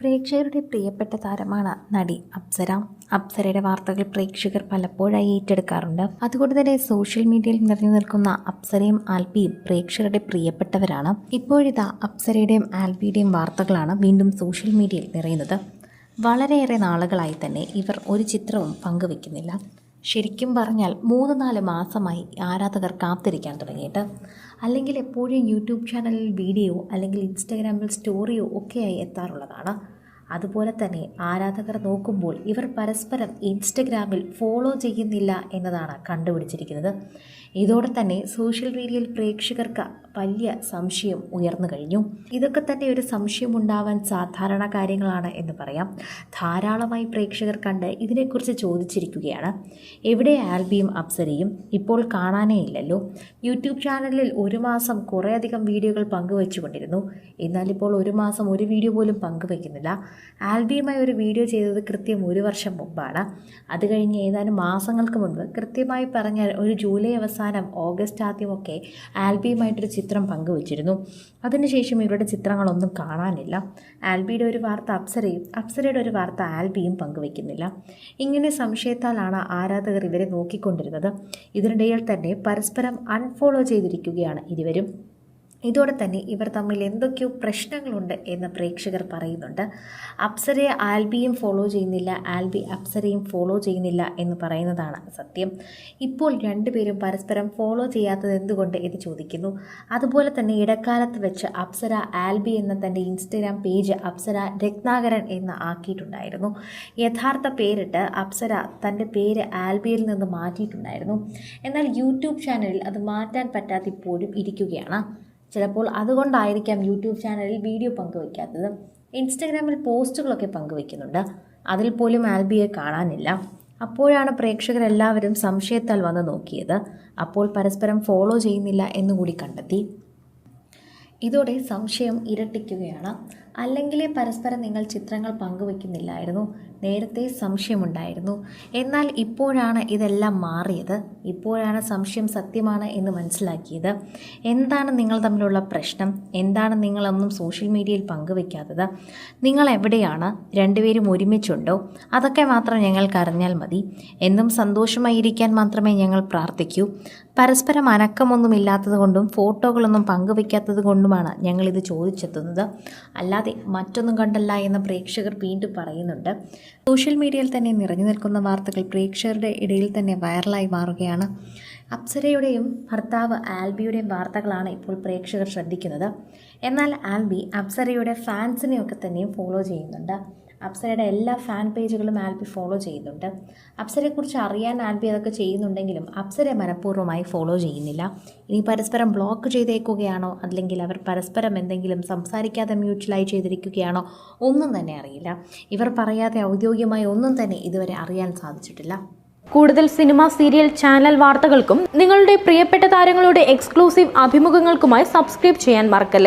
പ്രേക്ഷകരുടെ പ്രിയപ്പെട്ട താരമാണ് നടി അപ്സര. അപ്സരയുടെ വാർത്തകൾ പ്രേക്ഷകർ പലപ്പോഴായി ഏറ്റെടുക്കാറുണ്ട്. അതുകൊണ്ട് തന്നെ സോഷ്യൽ മീഡിയയിൽ നിറഞ്ഞു നിൽക്കുന്ന അപ്സരയും ആൽബിയും പ്രേക്ഷകരുടെ പ്രിയപ്പെട്ടവരാണ്. ഇപ്പോഴിതാ അപ്സരയുടെയും ആൽബിയുടെയും വാർത്തകളാണ് വീണ്ടും സോഷ്യൽ മീഡിയയിൽ നിറയുന്നത്. വളരെയേറെ നാളുകളായി തന്നെ ഇവർ ഒരു ചിത്രവും പങ്കുവെക്കുന്നില്ല. ശരിക്കും പറഞ്ഞാൽ മൂന്ന് നാല് മാസമായി ആരാധകർ കാത്തിരിക്കാൻ തുടങ്ങിയിട്ട്. അല്ലെങ്കിൽ എപ്പോഴും യൂട്യൂബ് ചാനലിൽ വീഡിയോ അല്ലെങ്കിൽ ഇൻസ്റ്റാഗ്രാമിൽ സ്റ്റോറിയോ ഒക്കെയായി എത്താറുള്ളതാണ്. അതുപോലെ തന്നെ ആരാധകർ നോക്കുമ്പോൾ ഇവർ പരസ്പരം ഇൻസ്റ്റഗ്രാമിൽ ഫോളോ ചെയ്യുന്നില്ല എന്നതാണ് കണ്ടുപിടിച്ചിരിക്കുന്നത്. ഇതോടെ തന്നെ സോഷ്യൽ മീഡിയയിൽ പ്രേക്ഷകർക്ക് വലിയ സംശയം ഉയർന്നു കഴിഞ്ഞു. ഇതൊക്കെ തന്നെ ഒരു സംശയം ഉണ്ടാവാൻ സാധാരണ കാര്യങ്ങളാണ് എന്ന് പറയാം. ധാരാളമായി പ്രേക്ഷകർ കണ്ട് ഇതിനെക്കുറിച്ച് ചോദിച്ചിരിക്കുകയാണ്. എവിടെ ആൽബിയും അപ്സരയും? ഇപ്പോൾ കാണാനേ ഇല്ലല്ലോ. യൂട്യൂബ് ചാനലിൽ ഒരു മാസം കുറേയധികം വീഡിയോകൾ പങ്കുവച്ചുകൊണ്ടിരുന്നു. എന്നാൽ ഇപ്പോൾ ഒരു മാസം ഒരു വീഡിയോ പോലും പങ്കുവയ്ക്കുന്നില്ല ആൽബിയുമായി ഒരു വീഡിയോ ചെയ്തത് കൃത്യം ഒരു വർഷം മുമ്പാണ്. അത് കഴിഞ്ഞ് ഏതാനും മാസങ്ങൾക്ക് മുൻപ് കൃത്യമായി പറഞ്ഞാൽ ഒരു ജൂലൈ അവസാനം ഓഗസ്റ്റ് ആദ്യമൊക്കെ ആൽബിയുമായിട്ടൊരു ചിത്രം പങ്കുവച്ചിരുന്നു. അതിനുശേഷം ഇവരുടെ ചിത്രങ്ങളൊന്നും കാണാനില്ല. ആൽബിയുടെ ഒരു വാർത്ത അപ്സരയും അപ്സരയുടെ ഒരു വാർത്ത ആൽബിയും പങ്കുവയ്ക്കുന്നില്ല. ഇങ്ങനെ സംശയത്താലാണ് ആരാധകർ ഇവരെ നോക്കിക്കൊണ്ടിരുന്നത്. ഇതിനിടയിൽ തന്നെ പരസ്പരം അൺഫോളോ ചെയ്തിരിക്കുകയാണ് ഇരുവരും. ഇതോടെ തന്നെ ഇവർ തമ്മിൽ എന്തൊക്കെയോ പ്രശ്നങ്ങളുണ്ട് എന്ന് പ്രേക്ഷകർ പറയുന്നുണ്ട്. അപ്സരയെ ആൽബിയും ഫോളോ ചെയ്യുന്നില്ല ആൽബി അപ്സരയും ഫോളോ ചെയ്യുന്നില്ല എന്ന് പറയുന്നതാണ് സത്യം. ഇപ്പോൾ രണ്ടുപേരും പരസ്പരം ഫോളോ ചെയ്യാത്തത് എന്തുകൊണ്ട് എന്ന് ചോദിക്കുന്നു. അതുപോലെ തന്നെ ഇടക്കാലത്ത് വെച്ച് അപ്സര ആൽബി എന്ന തന്റെ ഇൻസ്റ്റഗ്രാം പേജ് അപ്സര രത്നാകരൻ എന്ന് ആക്കിയിട്ടുണ്ടായിരുന്നു. യഥാർത്ഥ പേരിട്ട് അപ്സര തന്റെ പേര് ആൽബിയിൽ നിന്ന് മാറ്റിയിട്ടുണ്ടായിരുന്നു. എന്നാൽ യൂട്യൂബ് ചാനലിൽ അത് മാറ്റാൻ പറ്റാതെ ഇപ്പോഴും ഇരിക്കുകയാണ്. ചിലപ്പോൾ അതുകൊണ്ടായിരിക്കാം യൂട്യൂബ് ചാനലിൽ വീഡിയോ പങ്കുവയ്ക്കാത്തത് ഇൻസ്റ്റഗ്രാമിൽ പോസ്റ്റുകളൊക്കെ പങ്കുവയ്ക്കുന്നുണ്ട് അതിൽ പോലും ആൽബിയെ കാണാനില്ല. അപ്പോഴാണ് പ്രേക്ഷകരെല്ലാവരും സംശയത്താൽ വന്ന് നോക്കിയത്. അപ്പോൾ പരസ്പരം ഫോളോ ചെയ്യുന്നില്ല എന്നുകൂടി കണ്ടെത്തി. ഇതോടെ സംശയം ഇരട്ടിക്കുകയാണ്. അല്ലെങ്കിലേ പരസ്പരം നിങ്ങൾ ചിത്രങ്ങൾ പങ്കുവെക്കുന്നില്ലായിരുന്നു നേരത്തെ സംശയമുണ്ടായിരുന്നു. എന്നാൽ ഇപ്പോഴാണ് ഇതെല്ലാം മാറിയത്. ഇപ്പോഴാണ് സംശയം സത്യമാണ് എന്ന് മനസ്സിലാക്കിയത്. എന്താണ് നിങ്ങൾ തമ്മിലുള്ള പ്രശ്നം? എന്താണ് നിങ്ങളൊന്നും സോഷ്യൽ മീഡിയയിൽ പങ്കുവെക്കാത്തത് നിങ്ങൾ എവിടെയാണ്? രണ്ടുപേരും ഒരുമിച്ചുണ്ടോ? അതൊക്കെ മാത്രം ഞങ്ങൾക്ക് അറിഞ്ഞാൽ മതി. എന്നും സന്തോഷമായിരിക്കാൻ മാത്രമേ ഞങ്ങൾ പ്രാർത്ഥിക്കൂ. പരസ്പരം അനക്കമൊന്നുമില്ലാത്തത് കൊണ്ടും ഫോട്ടോകളൊന്നും പങ്കുവയ്ക്കാത്തത് കൊണ്ടുമാണ് ഞങ്ങളിത് ചോദിച്ചെത്തുന്നത്. അല്ലാതെ മറ്റൊന്നും കണ്ടല്ല എന്ന് പ്രേക്ഷകർ വീണ്ടും പറയുന്നുണ്ട്. സോഷ്യൽ മീഡിയയിൽ തന്നെ നിറഞ്ഞു നിൽക്കുന്ന വാർത്തകൾ പ്രേക്ഷകരുടെ ഇടയിൽ തന്നെ വൈറലായി മാറുകയാണ്. അപ്സരയുടെയും ഭർത്താവ് ആൽബിയുടെയും വാർത്തകളാണ് ഇപ്പോൾ പ്രേക്ഷകർ ശ്രദ്ധിക്കുന്നത്. എന്നാൽ ആൽബി അപ്സരയുടെ ഫാൻസിനെയൊക്കെ തന്നെയും ഫോളോ ചെയ്യുന്നുണ്ട്. അപ്സരയുടെ എല്ലാ ഫാൻ പേജുകളും ആൽബി ഫോളോ ചെയ്യുന്നുണ്ട്. അപ്സരയെക്കുറിച്ച് അറിയാൻ ആൽബി അതൊക്കെ ചെയ്യുന്നുണ്ടെങ്കിലും അപ്സരയെ മനഃപൂർവമായി ഫോളോ ചെയ്യുന്നില്ല. ഇനി പരസ്പരം ബ്ലോക്ക് ചെയ്തേക്കുകയാണോ? അല്ലെങ്കിൽ അവർ പരസ്പരം എന്തെങ്കിലും സംസാരിക്കാതെ മ്യൂച്വലായി ചെയ്തിരിക്കുകയാണോ? ഒന്നും തന്നെ അറിയില്ല. ഇവർ പറയാതെ ഔദ്യോഗികമായി ഒന്നും തന്നെ ഇതുവരെ അറിയാൻ സാധിച്ചിട്ടില്ല. കൂടുതൽ സിനിമ സീരിയൽ ചാനൽ വാർത്തകൾക്കും നിങ്ങളുടെ പ്രിയപ്പെട്ട താരങ്ങളുടെ എക്സ്ക്ലൂസീവ് അഭിമുഖങ്ങൾക്കുമായി സബ്സ്ക്രൈബ് ചെയ്യാൻ മറക്കല്ലേ?